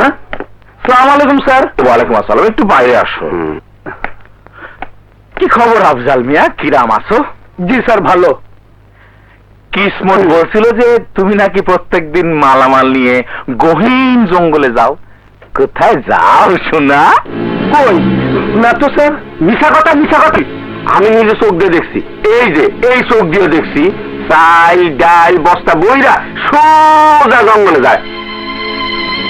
হ্যাঁ? সালাম আলাইকুম স্যার। ওয়ালাইকুম আসসালাম। একটু বাইরে আসো। কি খবর আফজাল মিয়া? কিরাম আছো? জি স্যার ভালো। কিসমত বলছিল যে তুমি নাকি প্রত্যেকদিন মালামাল নিয়ে গহীন জঙ্গলে যাও। কোথায় যাও শোনা কই? না তো স্যার মিশা কথা মিশা কথা আমি নিজে চোখ দিয়ে দেখছি। এই যে এই চোখ দিয়ে দেখছি চাল ডাল বস্তা বইরা সোজা জঙ্গলে যায়।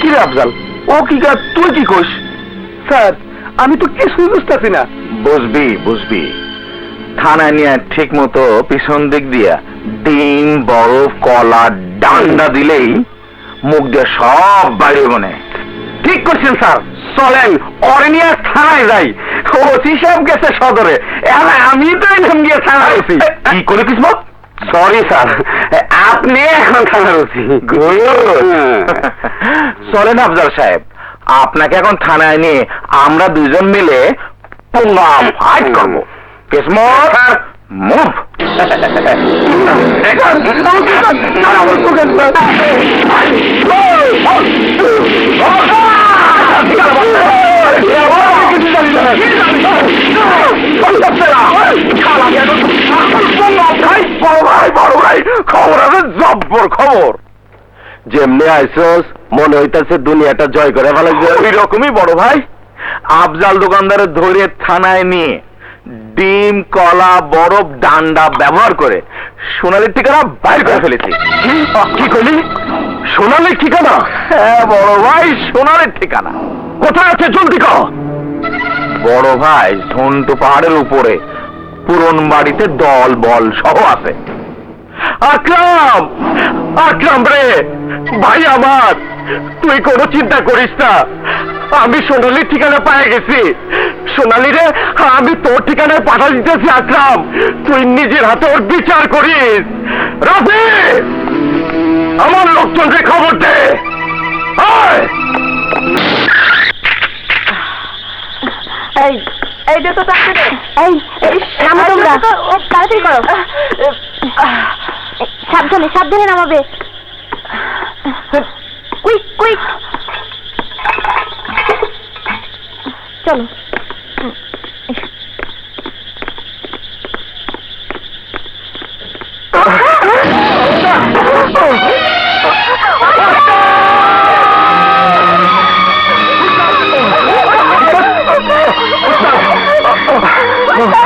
কি রে আফজাল? ও কি কাজ? তুই কি কইস স্যার আমি তো কিছুই বুঝতেছি না। বুঝবি বুঝবি। থানায় নিয়ে ঠিক মতো পিছন দিক দিয়া ডিম বরফ কলা ডান্ডা দিলেই মুখ দিয়ে সব বাইরে মনে ঠিক করছেন স্যার। চলেন অরে থানায় যাই। ওসি সাহেব গেছে সদরে। এবার আমি তো এখান গিয়ে থানায় আছি কি করে কিসমত সরি স্যার। আপনি এখন থানার ওসি চলেন আফজাল সাহেব আপনাকে এখন থানায় নিয়ে আমরা দুজন মিলে পুঙ্গা ফাইট করব। কিসমত মুভ খবর আছে জব্বর খবর। যেমনি আইসস মনে হইতাছে দুনিয়াটা জয় করে ফেলাইছে। ওই রকমই বড় ভাই। আফজাল দোকানদারের ধরে থানায় নিয়ে ডিম কলা বরফ ডান্ডা ব্যবহার করে সোনালির ঠিকানা বাইর করে ফেলেছি। কি করলি সোনালির ঠিকানা? হ্যাঁ বড় ভাই সোনালির ঠিকানা। কোথায় আছে জলদি কর বড় ভাই ঝন্টু পাহাড়ের উপরে পুরন বাড়িতে দল বল সহ আছে। আকরাম! আকরাম রে! ভাই আমার তুই কোনো চিন্তা করিস না। আমি সোনালির ঠিকানা পায়ে গেছি। সোনালি রে আমি তোর ঠিকানায় পাঠা দিতেছি আকরাম। তুই নিজের হাতে ওর বিচার করিস। রাফি আমার লোকজনকে খবর দে। এই এই দে তো চাকরি এই এই নামো তোমরা। ও তাড়াতাড়ি করো। সাবধানে সাবধানে নামাবে। কুইক কুইক চলো।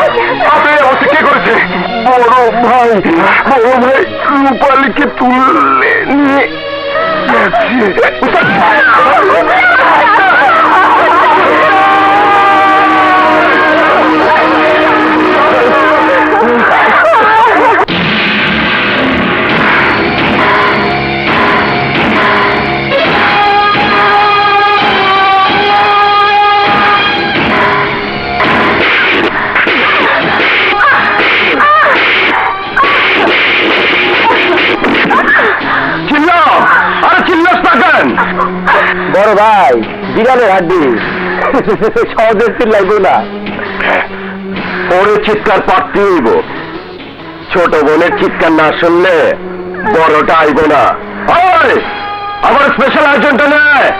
আপনি বড় ভাই রূপালীকে তুললে নিয়ে চিল্লাও বড় ভাই বিড়ালের হাড্ডি। সহজে চিল্লাইব না। ওরে চিৎকার পাঠতে হইব। ছোট বোনের চিৎকার না শুনলে বড়টা আইব না। আমার স্পেশাল আয়োজনটা নে!